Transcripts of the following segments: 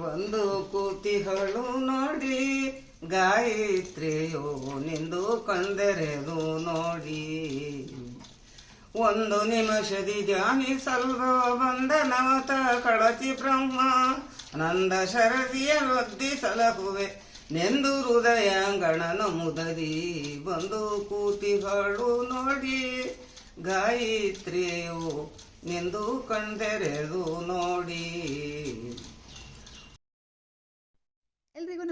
ಒಂದು ಕೂತಿಹಳು ನೋಡಿ, ಗಾಯತ್ರಿಯೋ ನಿಂದು ಕಂದೆರೆದು ನೋಡಿ. ಒಂದು ನಿಮಿಷದಿ ಧ್ಯಾನಿಸಲ್ವ ಬಂದ ನವತ ಕಳಚಿ ಬ್ರಹ್ಮ, ನಂದ ಶರದಿಯ ವೃದ್ಧಿ ಸಲಹುವೆ, ನೆಂದು ಹೃದಯಾಂಗಣನ ಮುದರಿ ಬಂದು ಕೂತಿಗಳು ನೋಡಿ, ಗಾಯತ್ರಿಯೋ ನಿಂದು ಕಣ್ದೆರೆದು ನೋಡಿ.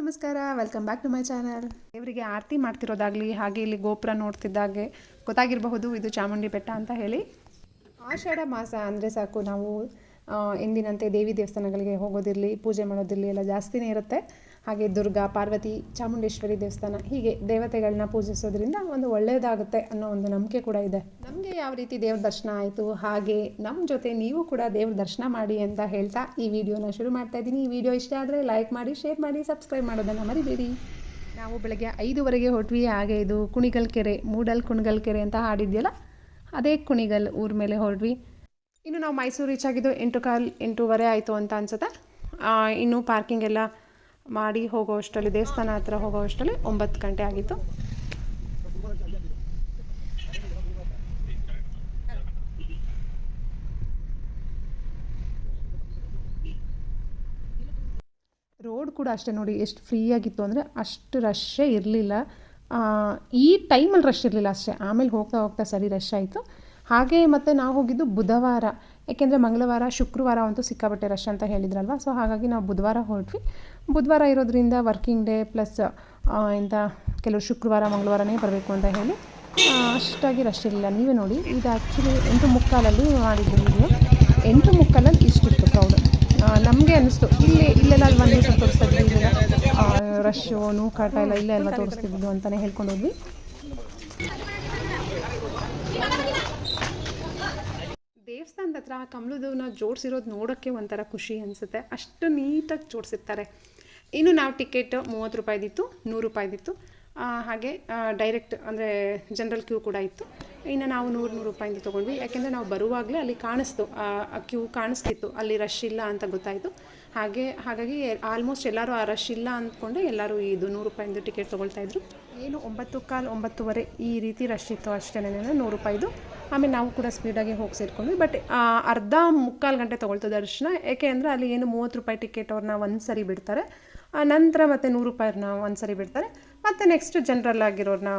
ನಮಸ್ಕಾರ welcome back to my channel ದೇವರಿಗೆ ಆರತಿ ಮಾಡ್ತಿರೋದಾಗಲಿ ಹಾಗೆ ಇಲ್ಲಿ ಗೋಪುರ ನೋಡ್ತಿದ್ದಾಗೆ ಗೊತ್ತಾಗಿರಬಹುದು ಇದು ಚಾಮುಂಡಿ ಬೆಟ್ಟ ಅಂತ ಹೇಳಿ. ಆಷಾಢ ಮಾಸ ಅಂದರೆ ಸಾಕು ನಾವು ಎಂದಿನಂತೆ ದೇವಿ ದೇವಸ್ಥಾನಗಳಿಗೆ ಹೋಗೋದಿರಲಿ ಪೂಜೆ ಮಾಡೋದಿರಲಿ ಎಲ್ಲ ಜಾಸ್ತಿನೇ ಇರುತ್ತೆ. ಹಾಗೆ ದುರ್ಗಾ, ಪಾರ್ವತಿ, ಚಾಮುಂಡೇಶ್ವರಿ ದೇವಸ್ಥಾನ ಹೀಗೆ ದೇವತೆಗಳನ್ನ ಪೂಜಿಸೋದ್ರಿಂದ ಒಂದು ಒಳ್ಳೆಯದಾಗುತ್ತೆ ಅನ್ನೋ ಒಂದು ನಂಬಿಕೆ ಕೂಡ ಇದೆ. ನಮಗೆ ಯಾವ ರೀತಿ ದೇವ್ರ ದರ್ಶನ ಆಯಿತು, ಹಾಗೆ ನಮ್ಮ ಜೊತೆ ನೀವು ಕೂಡ ದೇವ್ರ ದರ್ಶನ ಮಾಡಿ ಅಂತ ಹೇಳ್ತಾ ಈ ವಿಡಿಯೋನ ಶುರು ಮಾಡ್ತಾ ಇದ್ದೀನಿ. ಈ ವಿಡಿಯೋ ಇಷ್ಟ ಆದರೆ ಲೈಕ್ ಮಾಡಿ ಶೇರ್ ಮಾಡಿ ಸಬ್ಸ್ಕ್ರೈಬ್ ಮಾಡೋದನ್ನು ಮರಿಬೇಡಿ. ನಾವು ಬೆಳಗ್ಗೆ ಐದುವರೆಗೆ ಹೊಟ್ವಿ, ಹಾಗೆ ಇದು ಕುಣಿಗಲ್ ಕೆರೆ, ಮೂಡಲ್ ಕುಣಿಗಲ್ ಕೆರೆ ಅಂತ ಹಾಡಿದ್ಯಲ್ಲ, ಅದೇ ಕುಣಿಗಲ್ ಊರ ಮೇಲೆ ಹೊರಡ್ವಿ ಇನ್ನು ನಾವು ಮೈಸೂರು ರೀಚ್ ಆಗಿದ್ದು ಎಂಟು ಕಾಲ್, ಎಂಟೂವರೆ ಆಯಿತು ಅಂತ ಅನ್ಸುತ್ತೆ? ಇನ್ನು ಪಾರ್ಕಿಂಗ್ ಎಲ್ಲ ಮಾಡಿ ಹೋಗೋ ಅಷ್ಟರಲ್ಲಿ, ದೇವಸ್ಥಾನ ಹತ್ರ ಹೋಗೋ ಅಷ್ಟರಲ್ಲಿ ಒಂಬತ್ತು ಗಂಟೆ ಆಗಿತ್ತು. ರೋಡ್ ಕೂಡ ಅಷ್ಟೇ ನೋಡಿ, ಎಷ್ಟು ಫ್ರೀಯಾಗಿತ್ತು ಅಂದರೆ ಅಷ್ಟು ರಶ್ಶೇ ಇರಲಿಲ್ಲ. ಈ ಟೈಮಲ್ಲಿ ರಶ್ ಇರಲಿಲ್ಲ ಅಷ್ಟೇ. ಆಮೇಲೆ ಹೋಗ್ತಾ ಹೋಗ್ತಾ ಸರಿ ರಶ್ ಆಯಿತು. ಹಾಗೆ ಮತ್ತು ನಾವು ಹೋಗಿದ್ದು ಬುಧವಾರ. ಏಕೆಂದರೆ ಮಂಗಳವಾರ, ಶುಕ್ರವಾರ ಅಂತೂ ಸಿಕ್ಕಾಪಟ್ಟೆ ರಶ್ ಅಂತ ಹೇಳಿದ್ರಲ್ವ? ಸೊ ಹಾಗಾಗಿ ನಾವು ಬುಧವಾರ ಹೊರಟ್ವಿ. ಬುಧವಾರ ಇರೋದ್ರಿಂದ ವರ್ಕಿಂಗ್ ಡೇ ಪ್ಲಸ್ ಇಂಥ ಕೆಲವು ಶುಕ್ರವಾರ, ಮಂಗಳವಾರನೇ ಬರಬೇಕು ಅಂತ ಹೇಳಿ ಅಷ್ಟಾಗಿ ರಶ್ ಇರಲಿಲ್ಲ. ನೀವೇ ನೋಡಿ ಇದು ಆ್ಯಕ್ಚುಲಿ ಎಂಟು ಮುಕ್ಕಾಲಲ್ಲಿ ಮಾಡಿದ್ದು ವಿಡಿಯೋ ಎಂಟು ಮುಕ್ಕಾಲಲ್ಲಿ ಇಷ್ಟಿತ್ತು ಕ್ರೌಡ್ ನಮಗೆ ಅನ್ನಿಸ್ತು. ಇಲ್ಲಿ, ಇಲ್ಲೆಲ್ಲ ಅಲ್ಲಿ ಒಂದು ತೋರಿಸ್ತಾ ಇದ್ವಿ ರಶ್ಶು ನೂಕಾಟ ಎಲ್ಲ ಇಲ್ಲೇ ಅಲ್ವಾ ತೋರಿಸ್ತಿದ್ದು ಅಂತಲೇ ಹೇಳ್ಕೊಂಡು ಹೋದ್ವಿ ದೇವಸ್ಥಾನದ ಹತ್ರ ಆ ಕಮಲದವನ್ನ ಜೋಡಿಸಿರೋದು ನೋಡೋಕ್ಕೆ ಒಂಥರ ಖುಷಿ ಅನಿಸುತ್ತೆ. ಅಷ್ಟು ನೀಟಾಗಿ ಜೋಡಿಸಿರ್ತಾರೆ. ಇನ್ನು ನಾವು ಟಿಕೆಟ್ ಮೂವತ್ತು ರೂಪಾಯಿದಿತ್ತು, ನೂರು ರೂಪಾಯಿದಿತ್ತು. ಹಾಗೆ ಡೈರೆಕ್ಟ್ ಅಂದರೆ ಜನರಲ್ ಕ್ಯೂ ಕೂಡ ಇತ್ತು. ಇನ್ನು ನಾವು ನೂರು ನೂರು ರೂಪಾಯಿಂದ ತೊಗೊಂಡ್ವಿ. ಯಾಕೆಂದರೆ ನಾವು ಬರುವಾಗಲೇ ಅಲ್ಲಿ ಕಾಣಿಸ್ತು. ಆ ಕ್ಯೂ ಕಾಣಿಸ್ತಿತ್ತು. ಅಲ್ಲಿ ರಶ್ ಇಲ್ಲ ಅಂತ ಗೊತ್ತಾಯಿತು. ಹಾಗೆ, ಹಾಗಾಗಿ ಆಲ್ಮೋಸ್ಟ್ ಎಲ್ಲರೂ ಆ ರಶ್ ಇಲ್ಲ ಅಂದ್ಕೊಂಡೆ ಎಲ್ಲರೂ ಇದು ನೂರು ರೂಪಾಯಿಂದ ಟಿಕೆಟ್ ತೊಗೊಳ್ತಾ ಇದ್ರು. ಏನು ಒಂಬತ್ತು ಕಾಲು ಒಂಬತ್ತುವರೆ ಈ ರೀತಿ ರಶ್ ಇತ್ತು ಅಷ್ಟೇ ನೂರು ರೂಪಾಯಿದು ಆಮೇಲೆ ನಾವು ಕೂಡ ಸ್ಪೀಡಾಗಿ ಹೋಗಿ ಸೇರ್ಕೊಂಡ್ವಿ. ಬಟ್ ಅರ್ಧ ಮುಕ್ಕಾಲು ಗಂಟೆ ತೊಗೊಳ್ತು ದರ್ಶನ. ಏಕೆ ಅಂದರೆ ಅಲ್ಲಿ ಏನು ಮೂವತ್ತು ರೂಪಾಯಿ ಟಿಕೆಟ್ ಅವ್ರನ್ನ ಒಂದು ಸರಿ ಬಿಡ್ತಾರೆ. ನಂತರ ಮತ್ತೆ ನೂರು ರೂಪಾಯಿನ ಒಂದು ಸರಿ ಬಿಡ್ತಾರೆ. ಮತ್ತು ನೆಕ್ಸ್ಟ್ ಜನರಲ್ ಆಗಿರೋರನ್ನ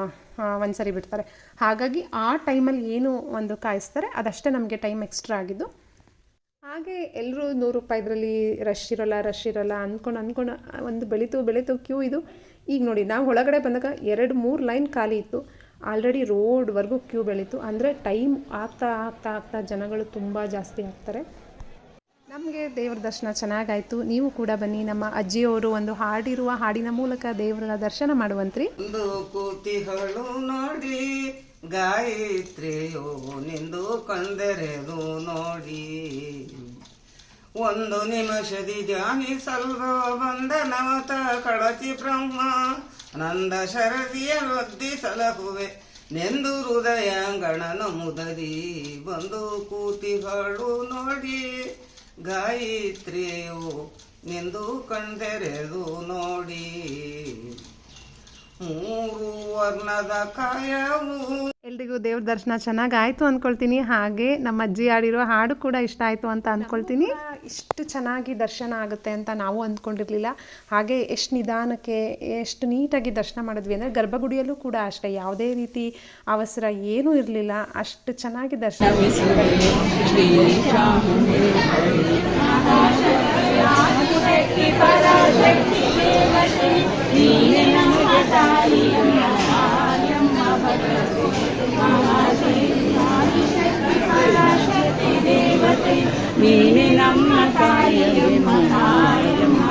ಒಂದು ಸರಿ ಬಿಡ್ತಾರೆ. ಹಾಗಾಗಿ ಆ ಟೈಮಲ್ಲಿ ಏನು ಒಂದು ಕಾಯಿಸ್ತಾರೆ, ಅದಷ್ಟೇ ನಮಗೆ ಟೈಮ್ ಎಕ್ಸ್ಟ್ರಾ ಆಗಿದ್ದು. ಹಾಗೆ ಎಲ್ಲರೂ ನೂರು ರೂಪಾಯಿದ್ರಲ್ಲಿ ರಶ್ ಇರೋಲ್ಲ ರಶ್ ಇರೋಲ್ಲ ಅಂದ್ಕೊಂಡು ಅಂದ್ಕೊಂಡು ಒಂದು ಬೆಳೀತು ಬೆಳೀತು, ಕ್ಯೂ ಇದು. ಈಗ ನೋಡಿ, ನಾವು ಒಳಗಡೆ ಬಂದಾಗ ಎರಡು ಮೂರು ಲೈನ್ ಖಾಲಿ ಇತ್ತು. ಆಲ್ರೆಡಿ ರೋಡ್ವರೆಗೂ ಕ್ಯೂ ಬೆಳೀತು. ಅಂದರೆ ಟೈಮ್ ಆಗ್ತಾ ಆಗ್ತಾ ಆಗ್ತಾ ಜನಗಳು ತುಂಬ ಜಾಸ್ತಿ ಆಗ್ತಾರೆ. ನಮಗೆ ದೇವರ ದರ್ಶನ ಚೆನ್ನಾಗಾಯಿತು. ನೀವು ಕೂಡ ಬನ್ನಿ. ನಮ್ಮ ಅಜ್ಜಿಯವರು ಒಂದು ಹಾಡಿರುವ ಹಾಡಿನ ಮೂಲಕ ದೇವರ ದರ್ಶನ ಮಾಡುವಂತ್ರಿ. ಒಂದು ನೋಡಿ ಗಾಯತ್ರಿಯೋ ನಿಂದು ಕಂದರೆದು ನೋಡಿ. ಒಂದು ನಿಮಿಷದಿ ಬಂದ ನವತ ಕಳಚಿ ಬ್ರಹ್ಮ. ನಂದ ಶರದಿಯ ವೃದ್ಧಿ ಸಲಹುವೆ. ನೆಂದು ಹೃದಯಾಂಗಣನ ಮುದರಿ ಬಂದು ಕೂತಿಗಳು ನೋಡಿ. ಗಾಯತ್ರಿಯು ನಿಂದು ಕಣ್ತೆರೆದು ನೋಡಿ. ಮೂರು ವರ್ಣದ ಕಾಯವು ಎಲ್ರಿಗೂ ದೇವ್ರ ದರ್ಶನ ಚೆನ್ನಾಗಾಯಿತು ಅಂದ್ಕೊಳ್ತೀನಿ ಹಾಗೆ ನಮ್ಮ ಅಜ್ಜಿ ಆಡಿರೋ ಹಾಡು ಕೂಡ ಇಷ್ಟ ಆಯಿತು ಅಂತ ಅಂದ್ಕೊಳ್ತೀನಿ ಇಷ್ಟು ಚೆನ್ನಾಗಿ ದರ್ಶನ ಆಗುತ್ತೆ ಅಂತ ನಾವು ಅಂದ್ಕೊಂಡಿರಲಿಲ್ಲ. ಹಾಗೆ ಎಷ್ಟು ನಿಧಾನಕ್ಕೆ ಎಷ್ಟು ನೀಟಾಗಿ ದರ್ಶನ ಮಾಡಿದ್ವಿ ಅಂದರೆ ಗರ್ಭಗುಡಿಯಲ್ಲೂ ಕೂಡ ಅಷ್ಟೇ. ಯಾವುದೇ ರೀತಿ ಅವಸರ ಏನೂ ಇರಲಿಲ್ಲ. ಅಷ್ಟು ಚೆನ್ನಾಗಿ ದರ್ಶನ மீனி நம்ம தாயம்மா மகாயம்மா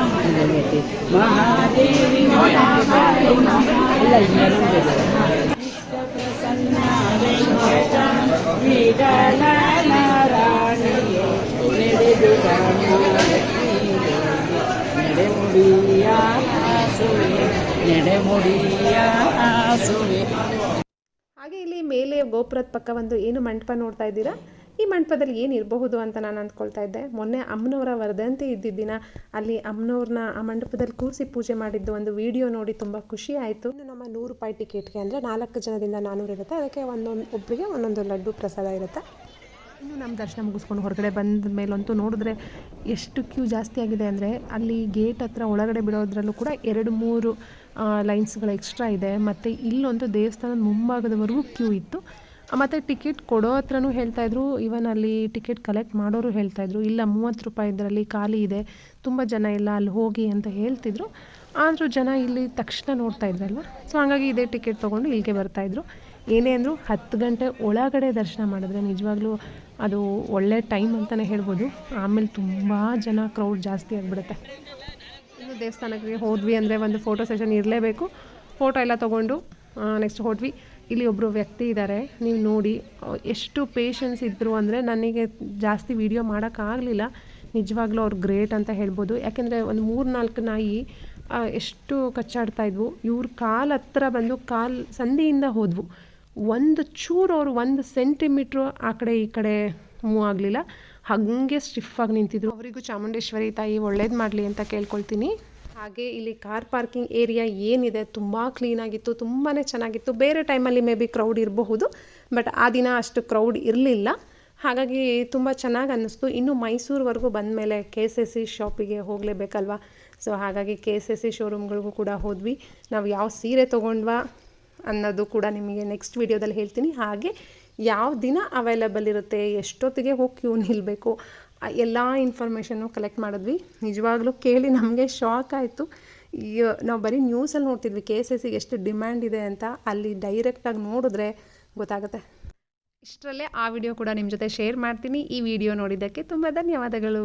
மகாதேவி மகாகாயம்மா நெடுமுடியா சுவே நெடுமுடியா சுவே ಹಾಗೆ ಇಲ್ಲಿ ಮೇಲೆ ಗೋಪುರದ ಪಕ್ಕ ಒಂದು ಏನು ಮಂಟಪ ನೋಡ್ತಾ ಇದ್ದೀರಾ? ಈ ಮಂಟಪದಲ್ಲಿ ಏನು ಇರಬಹುದು ಅಂತ ನಾನು ಅಂದ್ಕೊಳ್ತಾ ಇದ್ದೆ. ಮೊನ್ನೆ ಅಮ್ಮನವರ ವರದಂತೆ ಇದ್ದಿದ್ದ ದಿನ ಅಲ್ಲಿ ಅಮ್ಮನವ್ರನ್ನ ಆ ಮಂಟಪದಲ್ಲಿ ಕೂರಿಸಿ ಪೂಜೆ ಮಾಡಿದ್ದು ಒಂದು ವಿಡಿಯೋ ನೋಡಿ ತುಂಬ ಖುಷಿ ಆಯಿತು. ಇನ್ನು ನಮ್ಮ ನೂರು ರೂಪಾಯಿ ಟಿಕೆಟ್ಗೆ ಅಂದರೆ ನಾಲ್ಕು ಜನದಿಂದ ನಾನ್ನೂರು ಇರುತ್ತೆ. ಅದಕ್ಕೆ ಒಂದೊಂದು ಒಬ್ಬರಿಗೆ ಒಂದೊಂದು ಲಡ್ಡು ಪ್ರಸಾದ ಇರುತ್ತೆ. ಇನ್ನು ನಮ್ಮ ದರ್ಶನ ಮುಗಿಸ್ಕೊಂಡು ಹೊರಗಡೆ ಬಂದ ಮೇಲಂತೂ ನೋಡಿದ್ರೆ ಎಷ್ಟು ಕ್ಯೂ ಜಾಸ್ತಿ ಆಗಿದೆ ಅಂದರೆ ಅಲ್ಲಿ ಗೇಟ್ ಹತ್ರ ಒಳಗಡೆ ಬಿಡೋದ್ರಲ್ಲೂ ಕೂಡ ಎರಡು ಮೂರು ಲೈನ್ಸ್ಗಳು ಎಕ್ಸ್ಟ್ರಾ ಇದೆ. ಮತ್ತು ಇಲ್ಲೊಂದು ದೇವಸ್ಥಾನದ ಮುಂಭಾಗದವರೆಗೂ ಕ್ಯೂ ಇತ್ತು. ಮತ್ತು ಟಿಕೆಟ್ ಕೊಡೋ ಹತ್ರನೂ ಹೇಳ್ತಾಯಿದ್ರು ಇವನ್ ಅಲ್ಲಿ ಟಿಕೆಟ್ ಕಲೆಕ್ಟ್ ಮಾಡೋರು ಹೇಳ್ತಾಯಿದ್ರು ಇಲ್ಲ, ಮೂವತ್ತು ರೂಪಾಯಿ ಇದರಲ್ಲಿ ಖಾಲಿ ಇದೆ. ತುಂಬ ಜನ ಇಲ್ಲ, ಅಲ್ಲಿ ಹೋಗಿ ಅಂತ ಹೇಳ್ತಿದ್ರು. ಆದರೂ ಜನ ಇಲ್ಲಿ ತಕ್ಷಣ ನೋಡ್ತಾ ಇದ್ರಲ್ವ ಸೊ ಹಾಗಾಗಿ ಇದೇ ಟಿಕೆಟ್ ತೊಗೊಂಡು ಇಲ್ಲಿಗೆ ಬರ್ತಾಯಿದ್ರು ಏನೇ ಅಂದರೂ ಹತ್ತು ಗಂಟೆ ಒಳಗಡೆ ದರ್ಶನ ಮಾಡಿದ್ರೆ ನಿಜವಾಗ್ಲೂ ಅದು ಒಳ್ಳೆ ಟೈಮ್ ಅಂತಲೇ ಹೇಳ್ಬೋದು. ಆಮೇಲೆ ತುಂಬ ಜನ ಕ್ರೌಡ್ ಜಾಸ್ತಿ ಆಗಿಬಿಡುತ್ತೆ. ಇನ್ನು ದೇವಸ್ಥಾನಕ್ಕೆ ಹೋದ್ವಿ ಅಂದರೆ ಒಂದು ಫೋಟೋ ಸೆಷನ್ ಇರಲೇಬೇಕು. ಫೋಟೋ ಎಲ್ಲ ತೊಗೊಂಡು ನೆಕ್ಸ್ಟ್ ಹೋದ್ವಿ. ಇಲ್ಲಿ ಒಬ್ಬರು ವ್ಯಕ್ತಿ ಇದ್ದಾರೆ ನೀವು ನೋಡಿ ಎಷ್ಟು ಪೇಷನ್ಸ್ ಇದ್ದರು ಅಂದರೆ ನನಗೆ ಜಾಸ್ತಿ ವೀಡಿಯೋ ಮಾಡೋಕ್ಕಾಗಲಿಲ್ಲ ನಿಜವಾಗ್ಲೂ ಅವ್ರು ಗ್ರೇಟ್ ಅಂತ ಹೇಳ್ಬೋದು. ಯಾಕೆಂದರೆ ಒಂದು ಮೂರು ನಾಲ್ಕು ನಾಯಿ ಎಷ್ಟು ಕಚ್ಚಾಡ್ತಾ ಇದ್ವು. ಇವ್ರ ಕಾಲು ಹತ್ರ ಬಂದು ಕಾಲು ಸಂಧಿಯಿಂದ ಹೋದ್ವು. ಒಂದು ಚೂರು ಅವರು ಒಂದು ಸೆಂಟಿಮೀಟ್ರು ಆ ಕಡೆ ಈ ಕಡೆ ಮೂವ್ ಆಗಲಿಲ್ಲ. ಹಾಗೆ ಸ್ಟಿಫಾಗಿ ನಿಂತಿದ್ರು. ಅವರಿಗೂ ಚಾಮುಂಡೇಶ್ವರಿ ತಾಯಿ ಒಳ್ಳೇದು ಮಾಡಲಿ ಅಂತ ಕೇಳ್ಕೊಳ್ತೀನಿ. ಹಾಗೆ ಇಲ್ಲಿ ಕಾರ್ ಪಾರ್ಕಿಂಗ್ ಏರಿಯಾ ಏನಿದೆ ತುಂಬ ಕ್ಲೀನಾಗಿತ್ತು ತುಂಬಾ ಚೆನ್ನಾಗಿತ್ತು. ಬೇರೆ ಟೈಮಲ್ಲಿ ಮೇ ಬಿ ಕ್ರೌಡ್ ಇರಬಹುದು ಬಟ್ ಆ ದಿನ ಅಷ್ಟು ಕ್ರೌಡ್ ಇರಲಿಲ್ಲ. ಹಾಗಾಗಿ ತುಂಬ ಚೆನ್ನಾಗಿ ಅನ್ನಿಸ್ತು. ಇನ್ನು ಮೈಸೂರುವರೆಗೂ ಬಂದಮೇಲೆ ಕೆ ಎಸ್ ಎಸ್ ಸಿ ಶಾಪಿಗೆ ಹೋಗಲೇಬೇಕಲ್ವಾ? ಸೊ ಹಾಗಾಗಿ ಕೆ ಎಸ್ ಎಸ್ ಸಿ ಶೋರೂಮ್ಗಳಿಗೂ ಕೂಡ ಹೋದ್ವಿ. ನಾವು ಯಾವ ಸೀರೆ ತೊಗೊಂಡ್ವಾ? ಅನ್ನೋದು ಕೂಡ ನಿಮಗೆ ನೆಕ್ಸ್ಟ್ ವೀಡಿಯೋದಲ್ಲಿ ಹೇಳ್ತೀನಿ. ಹಾಗೆ ಯಾವ ದಿನ ಅವೈಲಬಲ್ ಇರುತ್ತೆ, ಎಷ್ಟೊತ್ತಿಗೆ ಹೋಗಿ ಕ್ಯೂ ನಿಲ್ಲಬೇಕು ಎಲ್ಲ ಇನ್ಫಾರ್ಮೇಷನ್ನು ಕಲೆಕ್ಟ್ ಮಾಡಿದ್ವಿ. ನಿಜವಾಗ್ಲೂ ಕೇಳಿ ನಮಗೆ ಶಾಕ್ ಆಯಿತು. ನಾವು ಬರೀ ನ್ಯೂಸಲ್ಲಿ ನೋಡ್ತಿದ್ವಿ ಕೆ ಎಸ್ ಎಸ್ ಎಷ್ಟು ಡಿಮ್ಯಾಂಡ್ ಇದೆ ಅಂತ. ಅಲ್ಲಿ ಡೈರೆಕ್ಟಾಗಿ ನೋಡಿದ್ರೆ ಗೊತ್ತಾಗುತ್ತೆ. ಇಷ್ಟರಲ್ಲೇ ಆ ವಿಡಿಯೋ ಕೂಡ ನಿಮ್ಮ ಜೊತೆ ಶೇರ್ ಮಾಡ್ತೀನಿ. ಈ ವಿಡಿಯೋ ನೋಡಿದ್ದಕ್ಕೆ ತುಂಬ ಧನ್ಯವಾದಗಳು.